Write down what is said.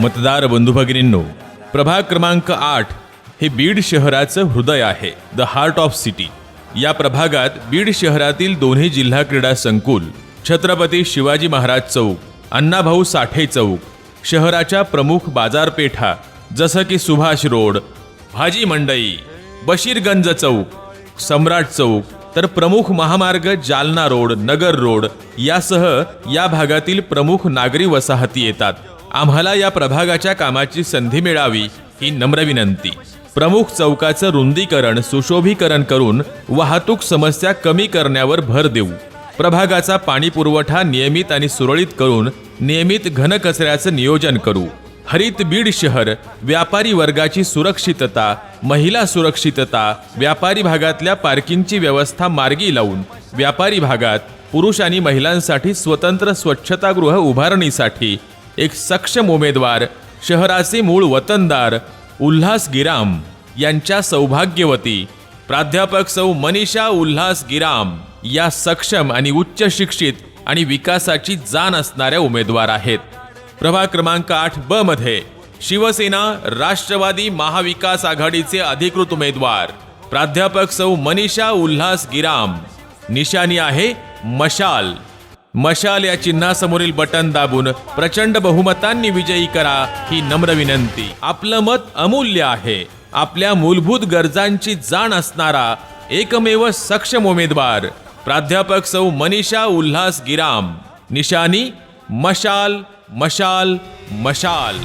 मतदार बंधुभगिनींनो प्रभाग क्रमांक आठ हे बीड शहराचं हृदय आहे द हार्ट ऑफ सिटी या प्रभागात बीड शहरातील दोन्ही जिल्हा क्रीडा संकुल छत्रपती शिवाजी महाराज चौक अण्णाभाऊ साठे चौक शहराच्या प्रमुख बाजारपेठा जसं की सुभाष रोड भाजी मंडई बशीरगंज चौक सम्राट चौक तर प्रमुख महामार्ग जालना रोड नगर रोड यासह या भागातील प्रमुख नागरी वसाहती येतात. आम्हाला या प्रभागाच्या कामाची संधी मिळावी ही नम्र विनंती. प्रमुख चौकाचं रुंदीकरण सुशोभीकरण करून वाहतूक समस्या कमी करण्यावर भर देऊ. प्रभागाचा पाणी पुरवठा नियमित आणि सुरळीत करून नियमित घनकचऱ्याचं नियोजन करू. हरित बीड शहर व्यापारी वर्गाची सुरक्षितता महिला सुरक्षितता व्यापारी भागातल्या पार्किंगची व्यवस्था मार्गी लावून व्यापारी भागात पुरुष आणि महिलांसाठी स्वतंत्र स्वच्छतागृह उभारणीसाठी एक सक्षम उमेदवार शहराचे मूळ वतनदार उल्हास गिराम यांच्या सौभाग्यवती. प्राध्यापक सौ मनीषा उल्हास गिराम या सक्षम आणि उच्च शिक्षित आणि विकासाची जाण असणाऱ्या उमेदवार आहेत. प्रभाग क्रमांक आठ ब मध्ये शिवसेना राष्ट्रवादी महाविकास आघाडीचे अधिकृत उमेदवार प्राध्यापक सौ मनीषा उल्हास गिराम. निशाणी आहे मशाल. मशाल या चिन्हासमोरील बटन दाबून प्रचंड बहुमतांनी विजयी करा ही नम्र विनंती. आपलं मत अमूल्य आहे. आपल्या मूलभूत गरजांची जाण असणारा एकमेव सक्षम उमेदवार. प्राध्यापक सौ मनीषा उल्हास गिराम. निशानी मशाल मशाल मशाल.